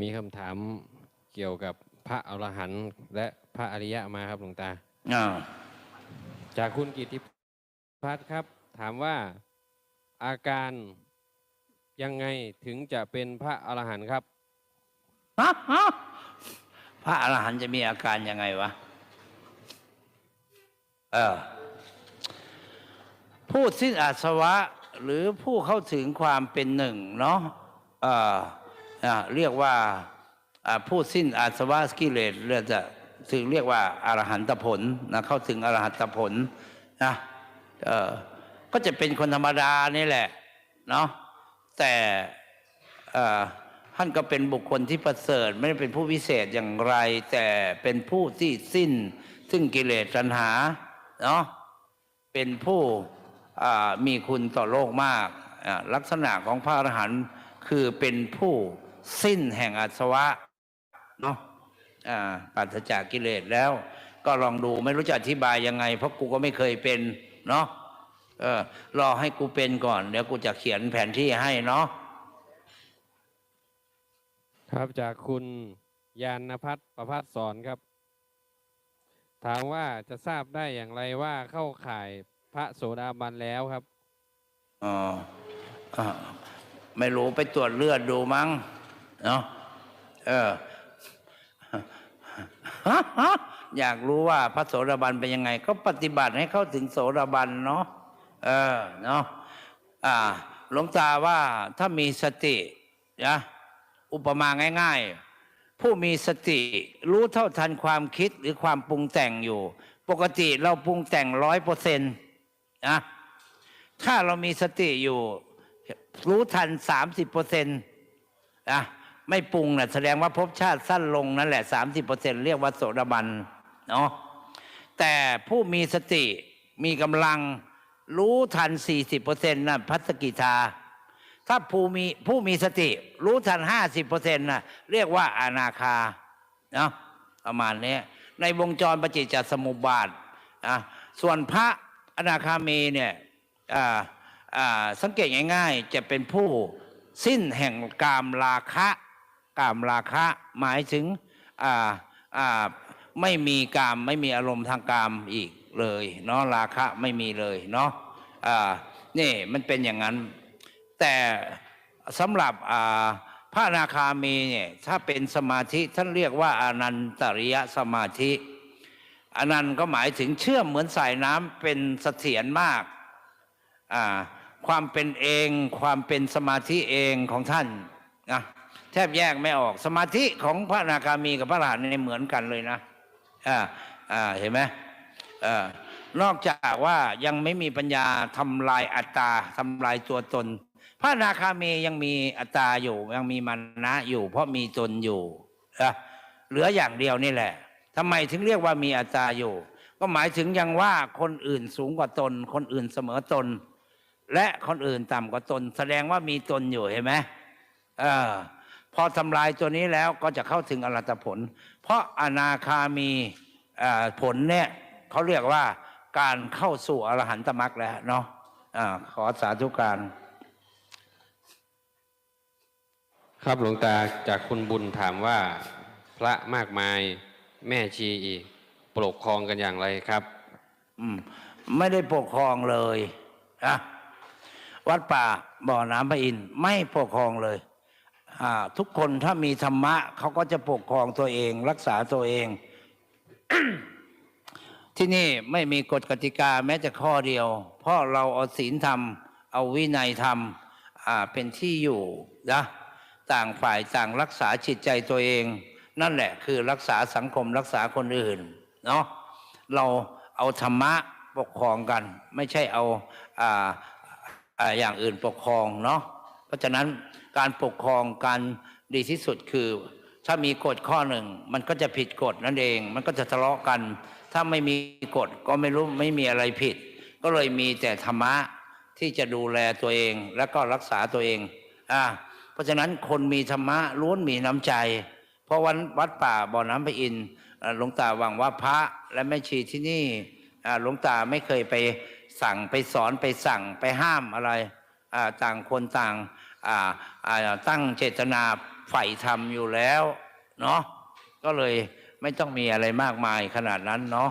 มีคำถามเกี่ยวกับพระอรหันต์และพระอริยะมาครับหลวงตาอ่าจากคุณกิติพัฒน์ครับ ถามว่าอาการยังไงถึงจะเป็นพระอรหันต์ครับฮะฮะพระอรหันต์จะมีอาการยังไงวะเออผู้สิ้นอาสวะหรือผู้เข้าถึงความเป็นหนึ่งเนาะเอ่ออ่า เรียกว่าผู้สิ้นอาสวะกิเลสเรียกจะถึงเรียกว่าอารหันตผลนะเข้าถึงอรหันตผลนะเออก็จะเป็นคนธรรมดานี่แหละเนาะแต่เออท่านก็เป็นบุคคลที่ประเสริฐไม่ได้เป็นผู้วิเศษอย่างไร แต่เป็นผู้ที่สิ้น ซึ่งกิเลสตัณหาเนาะเป็นผู้มีคุณต่อโลกมาก ลักษณะของพระอรหันต์คือเป็นผู้ สิ้นแห่งอาสวะเนาะอ่าปราศจากกิเลสแล้ว ก็ลองดูไม่รู้จะอธิบายยังไง เพราะกูก็ไม่เคยเป็นเนาะเออรอให้กูเป็นก่อน เดี๋ยวกูจะเขียนแผนที่ให้เนาะครับจากคุณยานพัฒน์ประพัฒสอนครับ ถามว่าจะทราบได้อย่างไรว่าเข้าข่ายพระโสดาบันแล้วครับอ๋ออ่าไม่รู้ไปตรวจเลือดดูมั้ง เนาะเอออยากรู้ว่าพระโสดาบันเป็นยังไง ก็ปฏิบัติให้เข้าถึงโสดาบันเนาะเออเนาะอ่าหลวงตาว่าถ้ามีสตินะอุปมาง่าย ๆ ผู้มีสติ รู้เท่าทันความคิดหรือความปรุงแต่งอยู่ ปกติเราปรุงแต่งร้อยเปอร์เซ็นต์นะถ้าเรามีสติอยู่ รู้ทันสามสิบเปอร์เซ็นต์นะ ไม่ปรุงนะแสดงว่าภพชาติสั้นลงนั่นแหละสามสิบเปอร์เซ็นต์เรียกว่าโสดาบันเนาะแต่ผู้มีสติมีกำลังรู้ทันสี่สิบเปอร์เซ็นต์นะพัสกิทา ถ้าผู้มีผู้มีสติรู้ทันห้าสิบเปอร์เซ็นต์นะเรียกว่าอนาคาเนาะประมาณนี้ในวงจรปฏิจจสมุปบาทอะส่วนพระอนาคามีเนี่ยอ่าอ่าสังเกตง่าย ๆ จะเป็นผู้สิ้นแห่งกามราคะ กามราคะหมายถึงอ่าอ่าไม่มีกามไม่มีอารมณ์ทางกามอีกเลยเนาะราคะไม่มีเลยเนาะอ่านี่มันเป็นอย่างนั้น แต่สำหรับอ่าพระนาคามีเนี่ยถ้าเป็นสมาธิท่านเรียกว่าอนันตริยสมาธิอนันนั้นก็หมายถึงเชื่อมเหมือนสายน้ำเป็นเสถียรมากอ่าความเป็นเองความเป็นสมาธิเองของท่านนะ บแยกไม่ออก สมาธิของพระนาคามีกับพระอรหันต์เนี่ยเหมือนกันเลยนะอ่าอ่าเห็นไหมอ่านอกจากว่ายังไม่มีปัญญาทำลายอัตตาทำลายตัวตน พระนาคามียังมีอัตตาอยู่ยังมีมานะอยู่ เพราะมีตนอยู่นะเหลืออย่างเดียวนี่แหละทำไมถึงเรียกว่ามีอัตตาอยู่ ก็หมายถึงยังว่าคนอื่นสูงกว่าตน คนอื่นเสมอตน และคนอื่นต่ำกว่าตน แสดงว่ามีตนอยู่เห็นไหมเออ พอทำลายตัวนี้แล้วก็จะเข้าถึงอรหัตผล เพราะอนาคามีเอ่อผลเนี่ยเขาเรียกว่าการเข้าสู่อรหันตมรรคแล้วเนาะอ่าขอสาธุการ ครับหลวงตาจากคุณบุญถามว่าพระมากมายแม่ชีอีกปกครองกันอย่างไรครับ อืม ไม่ได้ปกครองเลยนะวัดป่าบ่อน้ำพระอินทร์ไม่ปกครองเลยอ่า ทุกคนถ้ามีธรรมะเขาก็จะปกครองตัวเอง รักษาตัวเอง ที่นี่ไม่มีกฎกติกาแม้แต่ข้อเดียว เพราะเราเอาศีลธรรม เอาวินัยธรรมเป็นที่อยู่นะต่างฝ่ายต่างรักษาจิตใจตัวเอง นั่นแหละคือรักษาสังคมรักษาคนอื่นเนาะเราเอาธรรมะปกครองกัน ไม่ใช่เอาอ่าอ่าอย่างอื่นปกครองเนาะ เพราะฉะนั้นการปกครองการดีที่สุดคือ ถ้ามีกฎข้อหนึ่ง มันก็จะผิดกฎนั่นเอง มันก็จะทะเลาะกัน ถ้าไม่มีกฎก็ไม่รู้ไม่มีอะไรผิด ก็เลยมีแต่ธรรมะที่จะดูแลตัวเอง แล้วก็รักษาตัวเองอ่าเพราะฉะนั้นคนมีธรรมะล้วนมีน้ำใจ เพราะวันวัดป่าบ่อน้ำพระอินทร์หลวงตาหวังว่าพระและแม่ชีที่นี่หลวงตาไม่เคยไปสั่งไปสอนไปสั่งไปห้ามอะไร ต่างคนต่างตั้งเจตนาใฝ่ธรรมอยู่แล้วเนาะก็เลยไม่ต้องมีอะไรมากมายขนาดนั้นเนาะ